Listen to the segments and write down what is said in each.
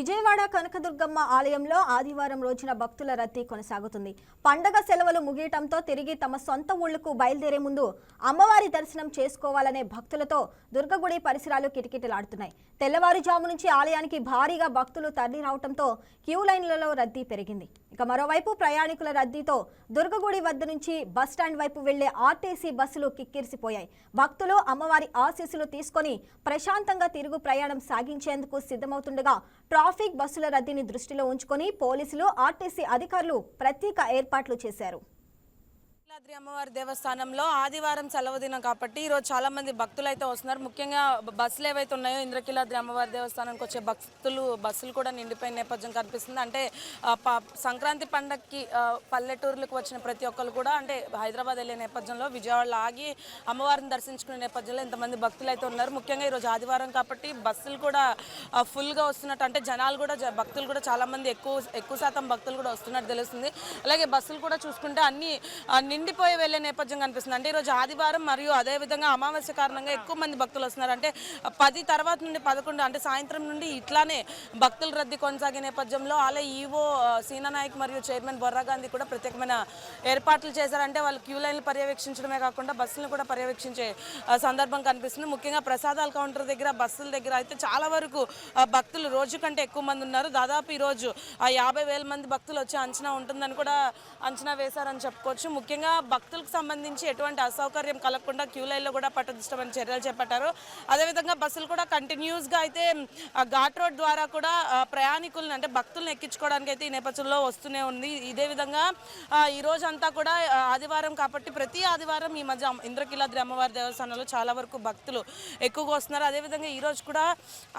విజయవాడ కనకదుర్గమ్మ ఆలయంలో ఆదివారం రోజున భక్తుల రద్దీ కొనసాగుతుంది. పండగ సెలవులు ముగియటంతో తిరిగి తమ సొంత ఊళ్ళకు బయలుదేరే ముందు అమ్మవారి దర్శనం చేసుకోవాలనే భక్తులతో దుర్గగుడి పరిసరాలు కిటకిటలాడుతున్నాయి. తెల్లవారుజాము నుంచి ఆలయానికి భారీగా భక్తులు తరలి రావడంతో క్యూ లైన్లలో రద్దీ పెరిగింది. ఇక మరోవైపు ప్రయాణికుల రద్దీతో దుర్గగుడి వద్ద నుంచి బస్ స్టాండ్ వైపు వెళ్ళే ఆర్టీసీ బస్సులు కిక్కిరిసిపోయాయి. భక్తులు అమ్మవారి ఆశీస్సులు తీసుకొని ప్రశాంతంగా తిరుగు ప్రయాణం సాగించేందుకు సిద్ధమవుతుండగా ట్రాఫిక్ బస్సుల రద్దీని దృష్టిలో ఉంచుకొని పోలీసులు ఆర్టీసీ అధికారులు ప్రత్యేక ఏర్పాట్లు చేశారు. ఇంద్రకీలాద్రి అమ్మవారి దేవస్థానంలో ఆదివారం సెలవు దినం కాబట్టి ఈరోజు చాలా మంది భక్తులు అయితే వస్తున్నారు. ముఖ్యంగా బస్సులు ఏవైతే ఉన్నాయో ఇంద్రకీలాద్రి అమ్మవారి దేవస్థానానికి వచ్చే భక్తులు బస్సులు కూడా నిండిపోయిన నేపథ్యం కనిపిస్తుంది. అంటే సంక్రాంతి పండగకి పల్లెటూర్లకు వచ్చిన ప్రతి ఒక్కరు కూడా అంటే హైదరాబాద్ వెళ్ళే నేపథ్యంలో విజయవాడలో ఆగి అమ్మవారిని దర్శించుకునే నేపథ్యంలో ఇంతమంది భక్తులు అయితే ఉన్నారు. ముఖ్యంగా ఈరోజు ఆదివారం కాబట్టి బస్సులు కూడా ఫుల్గా వస్తున్నట్టు అంటే జనాలు కూడా జ- భక్తులు కూడా చాలామంది ఎక్కువ ఎక్కువ శాతం భక్తులు కూడా వస్తున్నట్టు తెలుస్తుంది. అలాగే బస్సులు కూడా చూసుకుంటే అన్ని నిండి నిండిపోయి వెళ్ళే నేపథ్యం కనిపిస్తుంది. అంటే ఈరోజు ఆదివారం మరియు అదే విధంగా అమావాస్య కారణంగా ఎక్కువ మంది భక్తులు వస్తున్నారు. అంటే పది తర్వాత నుండి పదకొండు అంటే సాయంత్రం నుండి ఇట్లానే భక్తుల రద్దీ కొనసాగే నేపథ్యంలో అలా ఈవో సీనానాయక్ మరియు చైర్మన్ బొర్రా గాంధీ కూడా ప్రత్యేకమైన ఏర్పాట్లు చేశారంటే వాళ్ళు క్యూ లైన్లు పర్యవేక్షించడమే కాకుండా బస్సులను కూడా పర్యవేక్షించే సందర్భం కనిపిస్తుంది. ముఖ్యంగా ప్రసాదాల కౌంటర్ దగ్గర బస్సుల దగ్గర అయితే చాలా వరకు భక్తులు రోజు కంటే ఎక్కువ మంది ఉన్నారు. దాదాపు ఈరోజు ఆ యాభై వేల మంది భక్తులు వచ్చే అంచనా ఉంటుందని కూడా అంచనా వేశారని చెప్పుకోవచ్చు. ముఖ్యంగా భక్తులకు సంబంధించి ఎటువంటి అసౌకర్యం కలగకుండా క్యూ లైన్లో కూడా పట్టదిష్టమైన చర్యలు చేపట్టారు. అదేవిధంగా బస్సులు కూడా కంటిన్యూస్గా అయితే ఘాట్ రోడ్ ద్వారా కూడా ప్రయాణికులను అంటే భక్తులను ఎక్కించుకోవడానికి అయితే ఈ నేపథ్యంలో వస్తూనే ఉంది. ఇదే విధంగా ఈ రోజు అంతా కూడా ఆదివారం కాబట్టి ప్రతి ఆదివారం ఈ మధ్య ఇంద్రకీలాద్రి అమ్మవారి దేవస్థానంలో చాలా వరకు భక్తులు ఎక్కువగా వస్తున్నారు. అదేవిధంగా ఈరోజు కూడా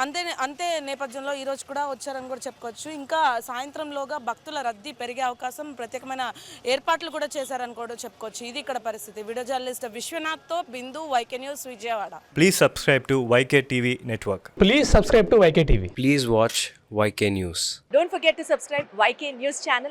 అంతే అంతే నేపథ్యంలో ఈరోజు కూడా వచ్చారని కూడా చెప్పుకోవచ్చు. ఇంకా సాయంత్రంలోగా భక్తుల రద్దీ పెరిగే అవకాశం ప్రత్యేకమైన ఏర్పాట్లు కూడా చేశారని కూడా చెప్పుకోవచ్చు. ఇది ఇక్కడ పరిస్థితి. Video journalist విశ్వనాథ్తో Bindu YK news Vijayawada. Please subscribe to YK TV network please subscribe to YK TV. Please watch YK news. Don't forget to subscribe YK news channel